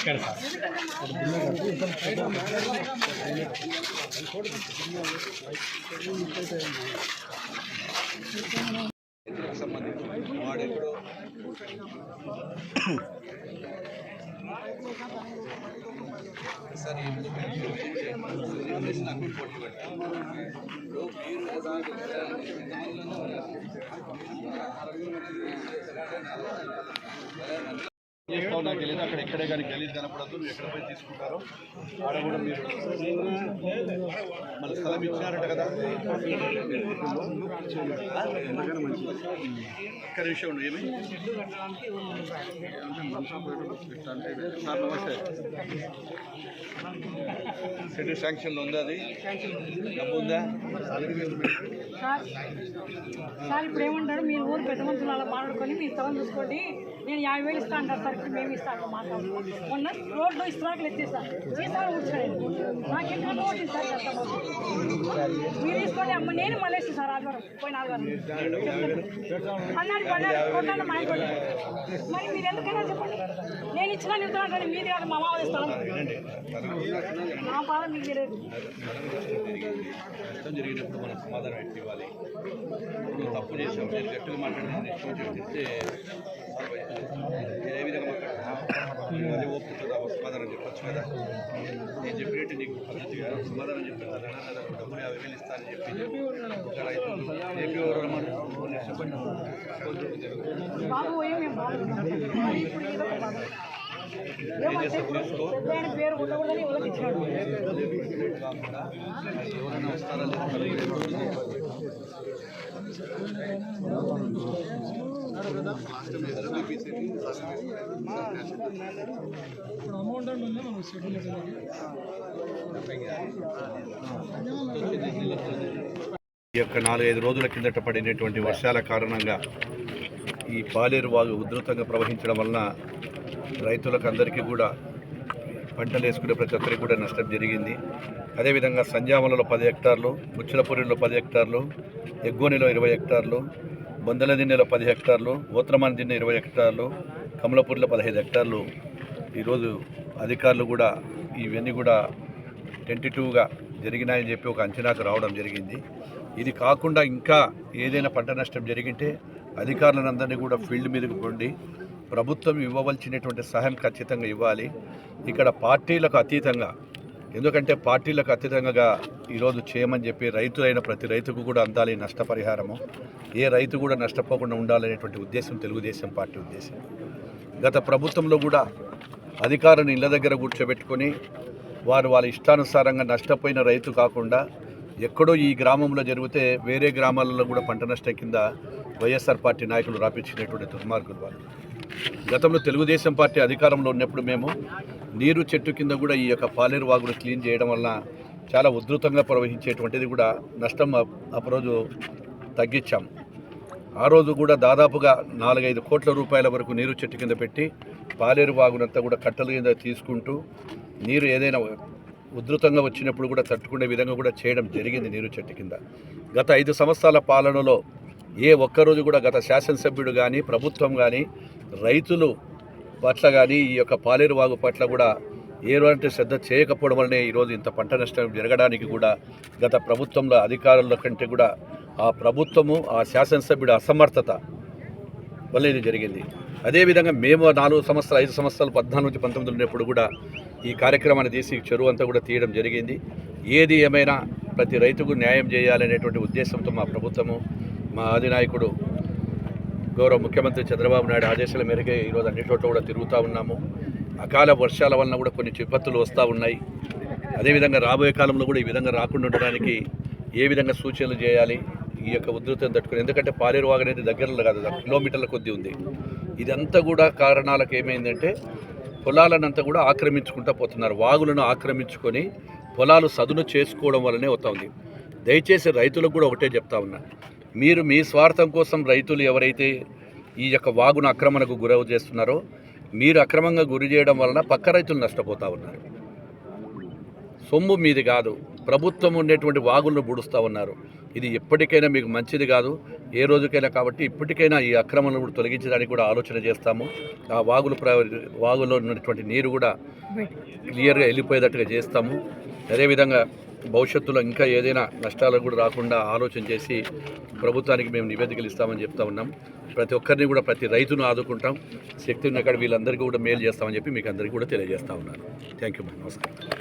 करता సంబంధించి వాడు ఎప్పుడు సార్ ఇప్పుడు అకౌంట్ పోటీ పెట్టారు ఇప్పుడు మీరు కూడా ఎంతమందిలో చేస్తావు నాకు తెలియదు అక్కడ ఎక్కడే కానీ గలీజ్ కనపడద్దు నువ్వు ఎక్కడ పోయి తీసుకుంటారో ఆడ కూడా మీరు మన స్థలం ఇచ్చినారట కదా. ఒక్క విషయం ఉండు ఏమి? సార్ నమస్తే సిటీ శాంక్షన్లో ఉందా అది? డబ్బు ఉందా? సార్ ఇప్పుడు ఏమంటారు? మీరు ఊరు పెద్ద మనుషులు అలా మాట్లాడుకొని మీ స్థలం చూసుకోండి. నేను యాభై వేలు ఇస్తాను అంటారు సార్. ఇప్పుడు మేము ఇస్తాను మాట్లాడు మొన్న రోడ్లో ఇస్తున్నాకలు ఎత్తేసాను సీసాలు కూర్చోలేదు? నాకు ఎంత ఓటింది సార్ మీరు తీసుకోండి అమ్మ నేను మళ్ళీ సార్ ఆదివారం పోయిన ఆదివారం. అన్నాడు పన్నాడు కొన్నాడు మా ఇంట్లో మరి మీరు ఎందుకైనా చెప్పండి. నేను ఇచ్చిన నిద్ర మీది కాదు మా మామది స్థలం. నా పాలన మీకు తెలియదు జరిగినప్పుడు మనం సమాధానం ఎట్టి ఇవ్వాలి తప్పు చేసాం. నేను గట్టిగా మాట్లాడిన చెప్తే ఏ విధంగా అదే ఓపుతో సమాధానం చెప్పచ్చు కదా నేను చెప్పినట్టు నీకు పద్ధతిగా సమాధానం చెప్తాను అలా డబ్బులు యాభై వేలు ఇస్తానని చెప్పి ఒక రైతు ఏపీ ఎవరు రమ్మని చెప్పండి బాబు ఏం మేము బాబు ఇప్పుడు ఏదో ఒక బాబు. ఈ యొక్క నాలుగైదు రోజుల కిందట పడినటువంటి వర్షాల కారణంగా ఈ పాలేరు వాగు ఉధృతంగా ప్రవహించడం వలన రైతులకు అందరికీ కూడా పంటలు వేసుకునే ప్రతి ఒక్కరికి కూడా నష్టం జరిగింది అదేవిధంగా సంజామలలో పది హెక్టార్లు ముచ్చలపూరిలో పది హెక్టార్లు ఎగ్గోనిలో ఇరవై హెక్టార్లు బొందలదిన్నెలో పది హెక్టార్లు ఓత్రమాన్ దిన్నె ఇరవై హెక్టార్లు కమలపూర్లో పదహైదు హెక్టార్లు. ఈరోజు అధికారులు కూడా ఇవన్నీ కూడా టెంటిటివ్గా జరిగినాయని చెప్పి ఒక అంచనాకు రావడం జరిగింది. ఇది కాకుండా ఇంకా ఏదైనా పంట నష్టం జరిగింటే అధికారులందరినీ కూడా ఫీల్డ్ మీదకి పొండి ప్రభుత్వం ఇవ్వవలసినటువంటి సహాయం ఖచ్చితంగా ఇవ్వాలి. ఇక్కడ పార్టీలకు అతీతంగా ఎందుకంటే పార్టీలకు అతీతంగా ఈరోజు చేయమని చెప్పి రైతులైన ప్రతి రైతుకు కూడా అందాలి నష్టపరిహారము. ఏ రైతు కూడా నష్టపోకుండా ఉండాలనేటువంటి ఉద్దేశం తెలుగుదేశం పార్టీ ఉద్దేశం. గత ప్రభుత్వంలో కూడా అధికారులను ఇళ్ళ దగ్గర కూర్చోబెట్టుకొని వారు వాళ్ళ ఇష్టానుసారంగా నష్టపోయిన రైతు కాకుండా ఎక్కడో ఈ గ్రామంలో జరిగితే వేరే గ్రామాలలో కూడా పంట నష్టం కింద వైఎస్ఆర్ పార్టీ నాయకులు రాపించినటువంటి దుర్మార్గులు వాళ్ళు. గతంలో తెలుగుదేశం పార్టీ అధికారంలో ఉన్నప్పుడు మేము నీరు చెట్టు కింద కూడా ఈ యొక్క పాలేరు వాగులు క్లీన్ చేయడం వలన చాలా ఉధృతంగా ప్రవహించేటువంటిది కూడా నష్టం ఆ- ఆ రోజు ఆ రోజు కూడా దాదాపుగా నాలుగైదు కోట్ల రూపాయల వరకు నీరు చెట్టు కింద పెట్టి పాలేరు వాగునంతా కూడా కట్టల కింద తీసుకుంటూ నీరు ఏదైనా ఉధృతంగా వచ్చినప్పుడు కూడా తట్టుకునే విధంగా కూడా చేయడం జరిగింది నీరు చెట్టు కింద. గత ఐదు సంవత్సరాల పాలనలో ఏ ఒక్కరోజు కూడా గత శాసనసభ్యుడు కానీ ప్రభుత్వం కానీ రైతులు పట్ల కానీ ఈ యొక్క పాలేరు వాగు పట్ల కూడా ఏలాంటి శ్రద్ధ చేయకపోవడం వల్లనే ఈరోజు ఇంత పంట నష్టం జరగడానికి కూడా గత ప్రభుత్వంలో అధికారుల కంటే కూడా ఆ ప్రభుత్వము ఆ శాసనసభ్యుడి అసమర్థత వల్ల ఇది జరిగింది. అదేవిధంగా మేము నాలుగు సంవత్సరాలు ఐదు సంవత్సరాలు పద్నాలుగు నుంచి పంతొమ్మిది ఉన్నప్పుడు కూడా ఈ కార్యక్రమాన్ని తీసి చెరువు అంతా కూడా తీయడం జరిగింది. ఏది ఏమైనా ప్రతి రైతుకు న్యాయం చేయాలనేటువంటి ఉద్దేశంతో మా ప్రభుత్వము మా అధినాయకుడు గౌరవ ముఖ్యమంత్రి చంద్రబాబు నాయుడు ఆదేశాల మేరకే ఈరోజు అన్ని చోట్ల కూడా తిరుగుతూ ఉన్నాము. అకాల వర్షాల వలన కూడా కొన్ని విపత్తులు వస్తూ ఉన్నాయి. అదేవిధంగా రాబోయే కాలంలో కూడా ఈ విధంగా రాకుండా ఉండడానికి ఏ విధంగా సూచనలు చేయాలి? ఈ యొక్క ఉధృతం తట్టుకుని. ఎందుకంటే పాలేరు అనేది దగ్గరలో కాదు కిలోమీటర్ల కొద్దీ ఉంది. ఇదంతా కూడా కారణాలకు ఏమైందంటే పొలాలనంతా కూడా ఆక్రమించుకుంటూ పోతున్నారు. వాగులను ఆక్రమించుకొని పొలాలు సదును చేసుకోవడం వల్లనే వస్తుంది దయచేసి రైతులకు కూడా ఒకటే చెప్తా ఉన్నా. మీరు మీ స్వార్థం కోసం రైతులు ఎవరైతే ఈ యొక్క వాగును ఆక్రమణకు గురవు చేస్తున్నారో మీరు అక్రమంగా గురి చేయడం వలన పక్క రైతులు నష్టపోతూ ఉన్నారు. సొమ్ము మీది కాదు. ప్రభుత్వం ఉండేటువంటి వాగులను బుడుస్తూ ఉన్నారు. ఇది ఎప్పటికైనా మీకు మంచిది కాదు. ఏ రోజుకైనా కాబట్టి ఇప్పటికైనా ఈ అక్రమాలను కూడా తొలగించడానికి కూడా ఆలోచన చేస్తాము. ఆ వాగులు ప్ర వాగులో ఉన్నటువంటి నీరు కూడా క్లియర్గా వెళ్ళిపోయేటట్టుగా చేస్తాము. అదేవిధంగా భవిష్యత్తులో ఇంకా ఏదైనా నష్టాలు కూడా రాకుండా ఆలోచన చేసి ప్రభుత్వానికి మేము నివేదికలు ఇస్తామని చెప్తా ఉన్నాం. ప్రతి ఒక్కరిని కూడా ప్రతి రైతును ఆదుకుంటాం. శక్తి ఉన్న వీళ్ళందరికీ కూడా మేలు చేస్తామని చెప్పి మీకు అందరికీ కూడా తెలియజేస్తా ఉన్నాను. థ్యాంక్ యూ నమస్కారం.